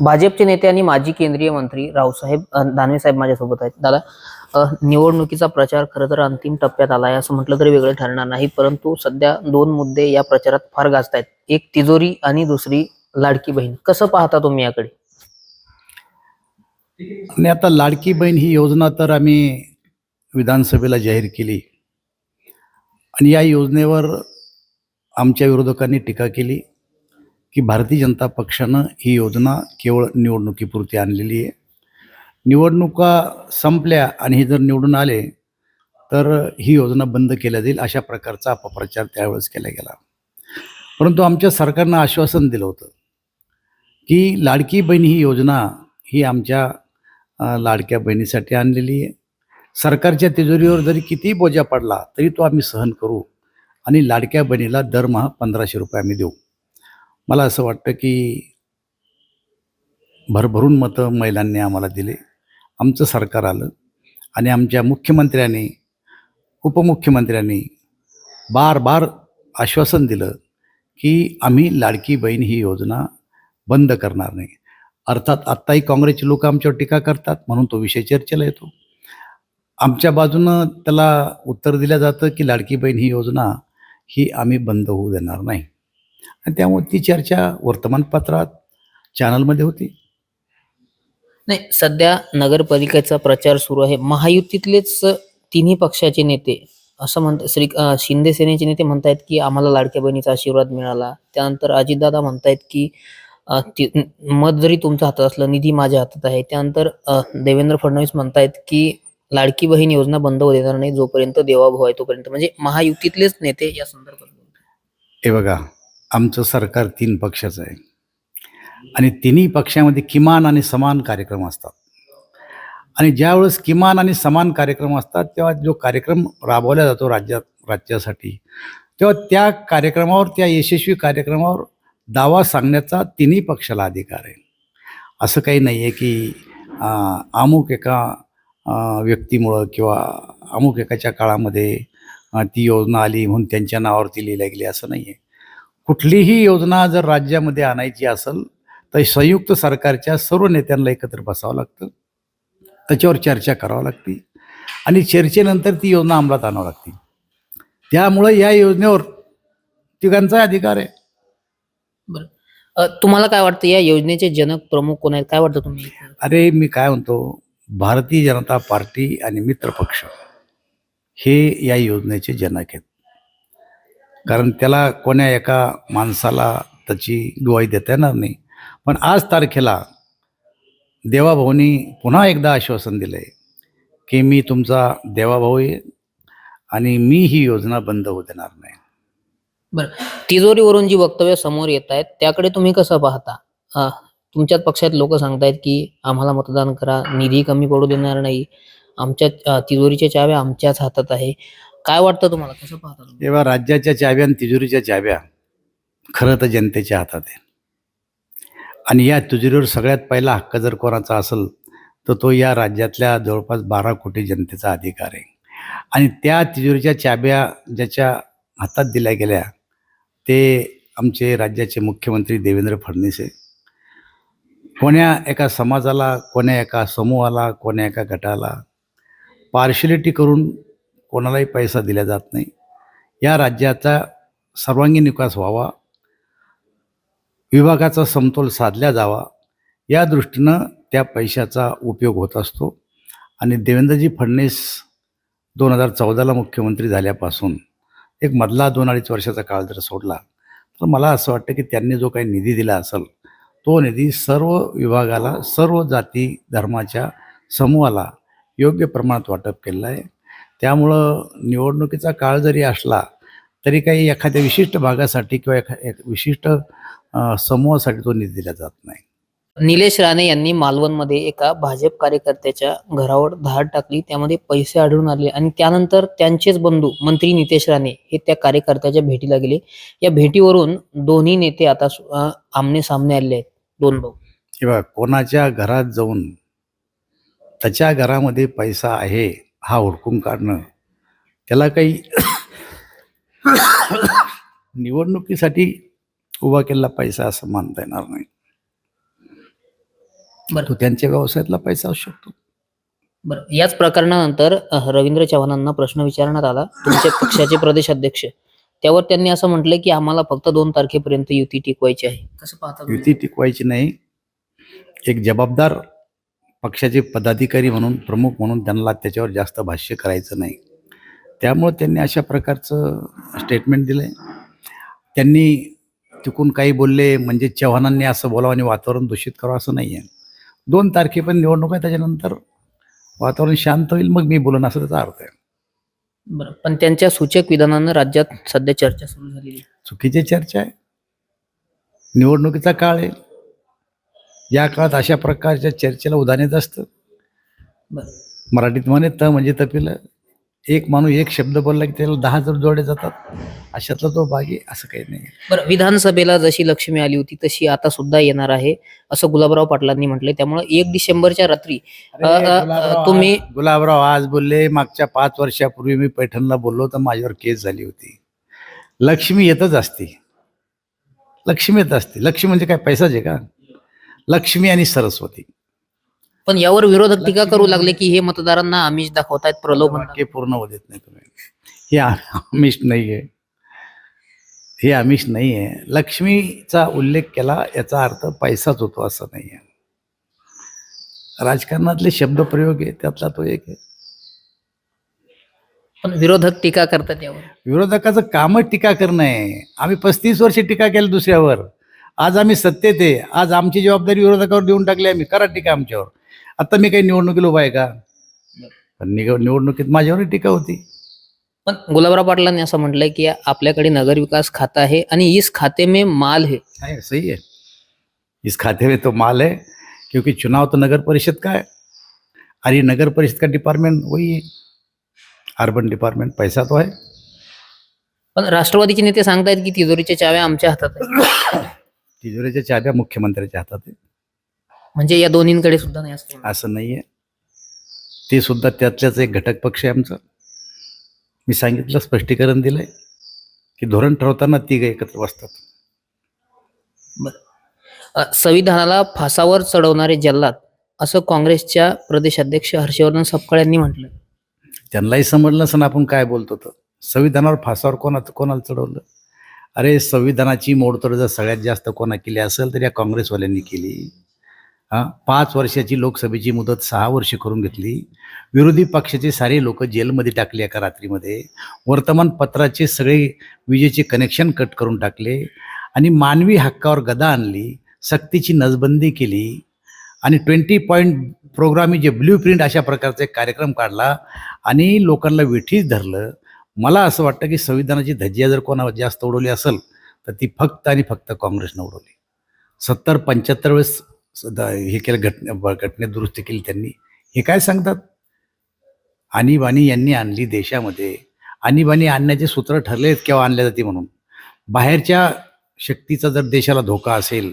भाजपचे नेते आणि माजी केंद्रीय मंत्री रावसाहेब दानवे साहेब माझ्यासोबत आहेत. दादा निवडणुकीचा प्रचार खरं तर अंतिम टप्प्यात आला आहे असं म्हटलं तरी वेगळं ठरणार नाही परंतु सध्या दोन मुद्दे या प्रचारात फार गाजत आहेत एक तिजोरी आणि दुसरी लाडकी बहीण. कसं पाहता तुम्ही याकडे? आणि आता लाडकी बहीण ही योजना तर आम्ही विधानसभेला जाहीर केली. आणि या योजनेवर आमच्या विरोधकांनी टीका केली. की भारतीय जनता पक्षानं ही योजना केवळ निवडणुकीपुरती आणलेली आहे. निवडणुका संपल्या आणि हे जर निवडून आले तर ही योजना बंद केल्या जाईल अशा प्रकारचा अपप्रचार त्यावेळेस केला गेला. परंतु आमच्या सरकारनं आश्वासन दिलं होतं की लाडकी बहीण ही योजना ही आमच्या लाडक्या बहिणीसाठी आणलेली आहे. सरकारच्या तिजोरीवर जरी कितीही बोजा पडला तरी तो आम्ही सहन करू आणि लाडक्या बहिणीला दरमहा पंधराशे रुपये आम्ही देऊ. मला असं वाटतं की भरभरून मतं महिलांनी आम्हाला दिले. आमचं सरकार आलं आणि आमच्या मुख्यमंत्र्यांनी उपमुख्यमंत्र्यांनी बार बार आश्वासन दिलं की आम्ही लाडकी बहीण ही योजना बंद करणार नाही. अर्थात आत्ताही काँग्रेसचे लोक आमच्यावर टीका करतात म्हणून तो विषय चर्चेला येतो. आमच्या बाजूनं त्याला उत्तर दिलं जातं की लाडकी बहीण ही योजना ही आम्ही बंद होऊ देणार नाही. आणि त्यामुळे ती चर्चा वर्तमानपत्रात चॅनलमध्ये होती. नाही सध्या नगरपालिकेचा प्रचार सुरू आहे. महायुतीतलेच तिन्ही पक्षाचे नेते असं म्हणत श्री शिंदे सेनेचे नेते म्हणतायत की आम्हाला लाडक्या बहिणीचा आशीर्वाद मिळाला. त्यानंतर अजितदादा म्हणतायत की मत जरी तुमच्या हातात असलं निधी माझ्या हातात आहे. त्यानंतर देवेंद्र फडणवीस म्हणतायत की लाडकी बहीण योजना बंद होऊ देणार नाही जोपर्यंत देवाभाऊ आहे तोपर्यंत. म्हणजे महायुतीतलेच नेते या संदर्भात. हे बघा आमचं सरकार तीन पक्षाचं आहे. आणि तिन्ही पक्षामध्ये किमान आणि समान कार्यक्रम असतात. आणि ज्यावेळेस किमान आणि समान कार्यक्रम असतात तेव्हा जो कार्यक्रम राबवला जातो राज्यात राज्यासाठी तेव्हा त्या कार्यक्रमावर त्या यशस्वी कार्यक्रमावर दावा सांगण्याचा तिन्ही पक्षाला अधिकार आहे. असं काही नाही आहे की अमुक एका व्यक्तीमुळं किंवा अमुक एकाच्या काळामध्ये ती योजना आली म्हणून त्यांच्या नावावरती लिहिल्या गेली असं नाही आहे. कुठलीही योजना जर राज्यामध्ये आणायची असेल तर संयुक्त सरकारच्या सर्व नेत्यांना एकत्र बसावं लागतं. त्याच्यावर चर्चा करावी लागते. आणि चर्चेनंतर ती योजना अंमलात आणावी लागते. त्यामुळं या योजनेवर तिघांचा अधिकार आहे. बरं. तुम्हाला काय वाटतं या योजनेचे जनक प्रमुख कोण आहेत? काय वाटतं तुम्ही? अरे मी काय म्हणतो भारतीय जनता पार्टी आणि मित्र पक्ष हे या योजनेचे जनक आहेत. कारण त्याला कोण्या एका माणसाला त्याची ग्वाही देता येणार नाही. पण आज तारखेला देवाभाऊनी पुन्हा एकदा आश्वासन दिलं आहे की मी तुमचा देवाभाऊ आहे आणि मी ही योजना बंद होऊ देणार नाही. बरं. तिजोरीवरून जी वक्तव्य समोर येत आहेत त्याकडे तुम्ही कसं पाहता? अ, तुमच्याच पक्षात लोक सांगतायत की आम्हाला मतदान करा निधी कमी पडू देणार नाही. आमच्या तिजोरीच्या चाव्या आमच्याच हातात आहे. काय वाटतं तुम्हाला? कसं पाहता तुम्ही? तेव्हा राज्याच्या चाव्या आणि तिजोरीच्या चाव्या खरं तर जनतेच्या हातात आहे. आणि या तिजोरीवर सगळ्यात पहिला हक्क जर कोणाचा असेल तर तो या राज्यातल्या जवळपास बारा कोटी जनतेचा अधिकार आहे. आणि त्या तिजोरीच्या चाव्या ज्याच्या हातात दिल्या गेल्या ते आमचे राज्याचे मुख्यमंत्री देवेंद्र फडणवीस आहे कोण्या एका समाजाला कोण्या एका समूहाला कोण्या एका गटाला पार्शलिटी करून कोणालाही पैसा दिला जात नाही. या राज्याचा सर्वांगीण विकास व्हावा. विभागाचा समतोल साधला जावा. या दृष्टीनं त्या पैशाचा उपयोग होत असतो. आणि देवेंद्रजी फडणवीस दोन हजार चौदाला मुख्यमंत्री झाल्यापासून एक मधला दोन अडीच वर्षाचा काळ जर सोडला तर मला असं वाटतं की त्यांनी जो काही निधी दिला असेल तो निधी सर्व विभागाला सर्व जाती धर्माच्या समूहाला योग्य प्रमाणात वाटप केलेलं आहे. त्यामुळं निवडणुकीचा काळ जरी असला तरी काही एखाद्या विशिष्ट भागासाठी किंवा एखा एक विशिष्ट समूहासाठी तो निधी दिला जात नाही. निलेश राणे यांनी मालवणमध्ये एका भाजप कार्यकर्त्याच्या घरावर धाड टाकली त्यामध्ये पैसे आढळून आले आणि त्यानंतर त्यांचेच बंधू मंत्री नितेश राणे हे त्या कार्यकर्त्याच्या भेटीला गेले. या भेटीवरून दोन्ही नेते आता आमने सामने आले आहेत. दोन भाऊ. किंवा कोणाच्या घरात जाऊन त्याच्या घरामध्ये पैसा आहे हा हुडकून काढणं. त्याला काही निवडणुकीसाठी उभा केलेला पैसा असं मानता येणार नाही. बरं. तो त्यांच्या व्यवसायातला पैसा असू शकतो. बरं. याच प्रकरणानंतर रवींद्र चव्हाणांना प्रश्न विचारण्यात आला. तुमचे पक्षाचे प्रदेश अध्यक्ष त्यावर त्यांनी असं म्हटलं की आम्हाला फक्त दोन तारखेपर्यंत युती टिकवायची आहे. कसं पाहता तुम्ही? युती टिकवायची नाही. एक जबाबदार पक्षाचे पदाधिकारी म्हणून प्रमुख म्हणून त्यांना त्याच्यावर जास्त भाष्य करायचं नाही. त्यामुळं त्यांनी अशा प्रकारचं स्टेटमेंट दिलं आहे त्यांनी चुकून काही बोलले म्हणजे चव्हाणांनी असं बोलावं आणि वातावरण दूषित करावं असं नाही आहे दोन तारखेपर्यंत निवडणूक आहे त्याच्यानंतर वातावरण शांत होईल मग मी बोलन असं त्याचा अर्थ आहे. बरं पण त्यांच्या सूचक विधानानं राज्यात सध्या चर्चा सुरू आहे. चुकीची चर्चा आहे. निवडणुकीचा काळ आहे. या काळात अशा प्रकारच्या चर्चेला उदाहरण येत असतं. मराठीत म्हणे त म्हणजे तपिलं. एक माणूस एक शब्द बोलला की त्याला दहा जर जोडे जातात. अशातला तो आहे असं काही नाही. बरं विधानसभेला जशी लक्ष्मी आली होती तशी आता सुद्धा येणार आहे असं गुलाबराव पाटलांनी म्हटलंय. त्यामुळे एक डिसेंबरच्या रात्री तुम्ही- गुलाबराव आज बोलले मागच्या पाच वर्षापूर्वी मी पैठणला बोललो तर माझ्यावर केस झाली होती. लक्ष्मी येतच असते. लक्ष्मी येत असते. लक्ष्मी म्हणजे काय पैसाच आहे का? लक्ष्मी आणि सरस्वती. पण यावर विरोधक टीका करू लागले की हे मतदारांना आमिष दाखवतायत प्रलोभन वाक्य पूर्ण होऊ देत नाही तुम्ही. हे आ- आमिष नाही आहे हे आमिष नाही आहे लक्ष्मीचा उल्लेख केला याचा अर्थ पैसाच होतो असं नाही आहे राजकारणातले शब्दप्रयोग आहे त्यातला तो एक आहे. पण विरोधक टीका करतात यावर. विरोधकाचं कामच टीका करणं आहे. आम्ही पस्तीस वर्ष टीका केली दुसऱ्यावर. आज आम्ही सत्तेत आहे. आज आमची जबाबदारी विरोधकावर देऊन टाकली आम्ही. करा टीका आमच्यावर. आता मी काही निवडणुकीला उभा आहे का? पण निग- निवडणुकीत माझ्यावर टीका होती. पण गुलाबराव पाटलांनी असं म्हटलंय की आपल्याकडे नगर विकास खाता है आणि इस खाते में माल है. है सही है इस खाते में तो माल है क्योंकि चुनाव तो नगर परिषद का है. और ये नगर परिषद का डिपार्टमेंट वही है. अर्बन डिपार्टमेंट पैसा तो है. पण राष्ट्रवादीचे नेते सांगतायत की तिजोरीच्या चाव्या आमच्या हातात तिजोरीच्या चाब्या मुख्यमंत्र्याच्या हातात आहे म्हणजे या दोन्हींकडे सुद्धा नाही असं असं नाही आहे ते सुद्धा त्यातल्याच एक घटक पक्ष आहे आमचा. मी सांगितलं स्पष्टीकरण दिलंय की धोरण ठरवताना तिघ एकत्र बसतात. अ, संविधानाला फासावर चढवणारे जल्लाद असं काँग्रेसच्या प्रदेशाध्यक्ष हर्षवर्धन सपकाळ यांनी म्हटलं. त्यांनाही समजलं नसेल आपण काय बोलतो तर. संविधानावर फासावर कोणा कोणाला चढवलं? अरे संविधानाची मोडतोड जर सगळ्यात जास्त कोणा केली असेल तर या काँग्रेसवाल्यांनी केली. हां पाच वर्षाची लोकसभेची मुदत सहा वर्ष करून घेतली. विरोधी पक्षाचे सारे लोक जेलमध्ये टाकले एका रात्रीमध्ये. वर्तमानपत्राचे सगळे विजेचे कनेक्शन कट करून टाकले. आणि मानवी हक्कावर गदा आणली सक्तीची नसबंदी केली. आणि ट्वेंटी पॉईंट प्रोग्रामी जे ब्ल्यू प्रिंट अशा प्रकारचा एक कार्यक्रम काढला आणि लोकांना वेठीच धरलं. मला असं वाटतं की संविधानाची धज्जिया जर कोणावर जास्त उडवली असेल तर ती फक्त आणि फक्त काँग्रेसनं उडवली. सत्तर पंच्याहत्तर वेळेस हे केलं घटने घटने दुरुस्ती केली त्यांनी. हे काय सांगतात? आणीबाणी यांनी आणली देशामध्ये. आणीबाणी आणण्याचे सूत्र ठरले आहेत केव्हा आणल्या जाते म्हणून. बाहेरच्या शक्तीचा जर देशाला धोका असेल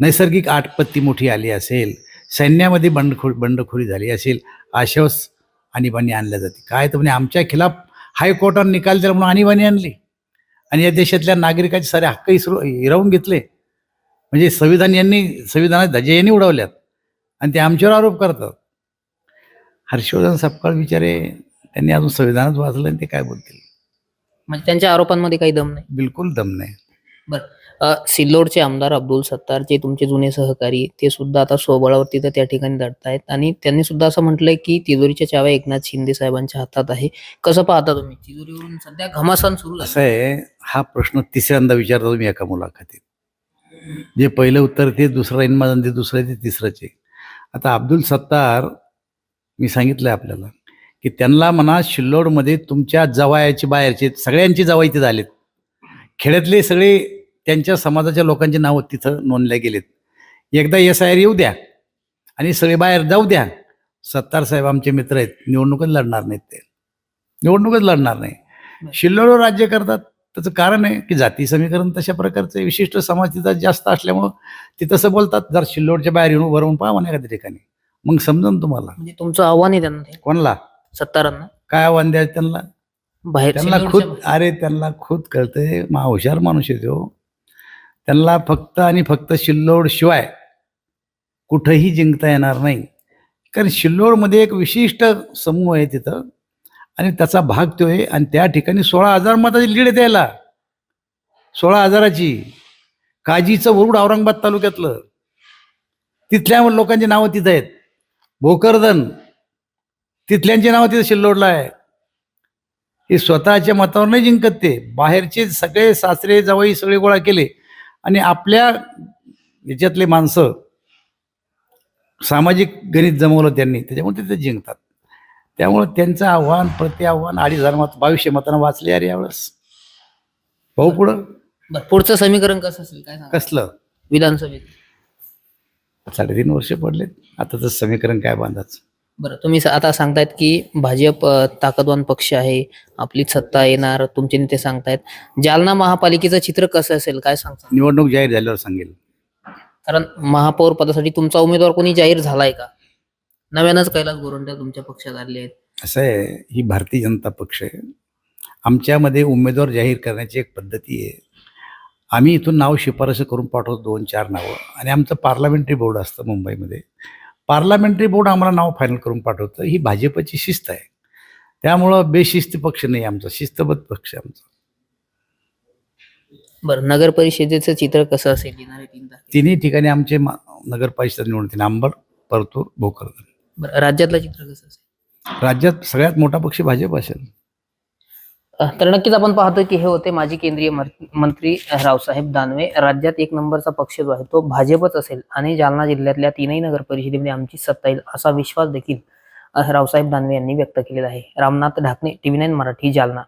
नैसर्गिक आटपत्ती मोठी आली असेल सैन्यामध्ये बंडखो बंडखोरी झाली असेल अशाच आणीबाणी आणल्या जाते. काय तर म्हणजे आमच्या खिलाफ हायकोर्टाने निकाल दिला म्हणून आणीबाणी आणली. आणि या देशातल्या नागरिकाचे सारे हक्क इसरू हिरावून घेतले. म्हणजे संविधान यांनी संविधानात धजे यांनी उडवल्यात. आणि ते आमच्यावर आरोप करतात. हर्षवर्धन सपकाळ विचारे त्यांनी अजून संविधानात वाचलं आणि ते काय बोलतील? म्हणजे त्यांच्या आरोपांमध्ये काही दम नाही? बिलकुल दम नाही. बरं. सिल्लोडचे आमदार अब्दुल सत्तार जे तुमचे जुने सहकारी ते सुद्धा आता स्वबळावर तिथं त्या ठिकाणी लढतायत. आणि त्यांनी सुद्धा असं म्हटलंय की तिजोरीच्या चाव्या एकनाथ शिंदे साहेबांच्या हातात आहे. कसं पाहता तुम्ही? तिजोरीवरून सध्या घमासान सुरू असं आहे हा प्रश्न तिसऱ्यांदा विचारता तुम्ही एका मुलाखतीत. जे पहिलं उत्तर ते दुसरं इन्माजन ते दुसरं ते तिसऱ्याचे आता अब्दुल सत्तार मी सांगितलं आपल्याला की त्यांना म्हणा शिल्लोडमध्ये तुमच्या जवायाचे बाहेरचे सगळ्यांचे जवाई झालेत. खेड्यातले सगळे त्यांच्या समाजाच्या लोकांची नावं तिथं नोंदल्या गेलेत. एकदा एस आय आर येऊ द्या आणि सगळे बाहेर जाऊ द्या. सत्तार साहेब आमचे मित्र आहेत. निवडणूकच लढणार नाहीत ते. निवडणूकच लढणार नाही. शिल्लोडवर राज्य करतात. त्याचं कारण आहे की जाती समीकरण तशा प्रकारचे विशिष्ट समाज तिथं जास्त असल्यामुळं ते तसं बोलतात. जर शिल्लोडच्या बाहेर येऊन उभं राहून पाहा म्हणा एखाद्या ठिकाणी. मग समजून तुम्हाला. म्हणजे तुमचं आव्हान आहे त्यांना ते, कोणाला? सत्तारांना. काय आव्हान द्यायचं त्यांना? बाहेर त्यांना खुद अरे त्यांना खुद कळतंय. मा हुशार माणूस आहे तो. त्यांना फक्त आणि फक्त शिल्लोड शिवाय कुठंही जिंकता येणार नाही. कारण शिल्लोडमध्ये एक विशिष्ट समूह आहे तिथं. आणि त्याचा भाग तो आहे. आणि त्या ठिकाणी सोळा हजार मताची लीड द्यायला सोळा हजाराची. काजीचं वरुड औरंगाबाद तालुक्यातलं. तिथल्या लोकांची नावं तिथं आहेत. भोकरदन. तिथल्यांची नावं तिथं शिल्लोडला आहे. हे स्वतःच्या मतावर नाही जिंकत ते. बाहेरचे सगळे सासरे जवळ सगळे गोळा केले. आणि आपल्या याच्यातले माणसं सामाजिक गणित जमवलं त्यांनी त्याच्यामुळे ते ते जिंकतात. त्यामुळे त्यांचं आव्हान प्रति आव्हान अडीच हजार मत बावीसशे मतांना वाचले यार यावेळेस. भाऊ पुढं? पुढचं समीकरण कसं असेल काय सांगा कसलं? विधानसभेत. साडेतीन वर्ष पडलेत. आता तर समीकरण काय बांधायचं? बरं तुम्ही आता सांगतायत की भाजप ताकदवान पक्ष आहे आपली सत्ता येणार तुमचे नेते सांगतायत. जालना महापालिकेचं चित्र कसं असेल काय सांगता? निवडणूक जाहीर झाल्यावर सांगेल. कारण महापौर पदासाठी तुमचा उमेदवार कोणी जाहीर झालाय का? नव्यानंच कैलास गोरंट्या तुमच्या पक्षात आले आहेत. असं आहे ही भारतीय जनता पक्ष आहे. आमच्यामध्ये उमेदवार जाहीर करण्याची एक पद्धती आहे. आम्ही इथून नाव शिफारस करून पाठवतो दोन चार नावं. आणि आमचं पार्लमेंटरी बोर्ड असतं मुंबईमध्ये. पार्लमेंटरी बोर्ड आम्हाला नाव फायनल करून पाठवतं. ही भाजपची शिस्त आहे. त्यामुळं बेशिस्त पक्ष नाही आमचा. शिस्तबद्ध पक्ष आहे आमचा. बरं नगर परिषदेचं चित्र कसं असेल? येणारे तीन तारखेला? तिन्ही ठिकाणी आमचे मा- नगर परिषद निवडणुकीत अंबड परतूर भोकरदन. बरं राज्यातलं चित्र कसं असेल? राज्यात सगळ्यात मोठा पक्ष भाजप असेल. तर नक्कीच आपण पाहतो की हे होते माजी केंद्रीय मर- मंत्री रावसाहेब दानवे. राज्यात एक नंबरचा पक्ष जो आहे तो भाजपच असेल आणि जालना जिल्ह्यातल्या तीनही नगर परिषदेमध्ये आमची सत्ता येईल असा विश्वास देखील रावसाहेब दानवे यांनी व्यक्त केलेला आहे. Ramnath Dhakane TV nine Marathi Jalna.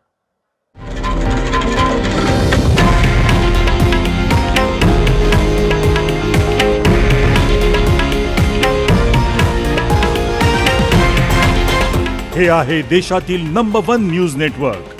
हे आहे देशातील नंबर वन न्यूज नेटवर्क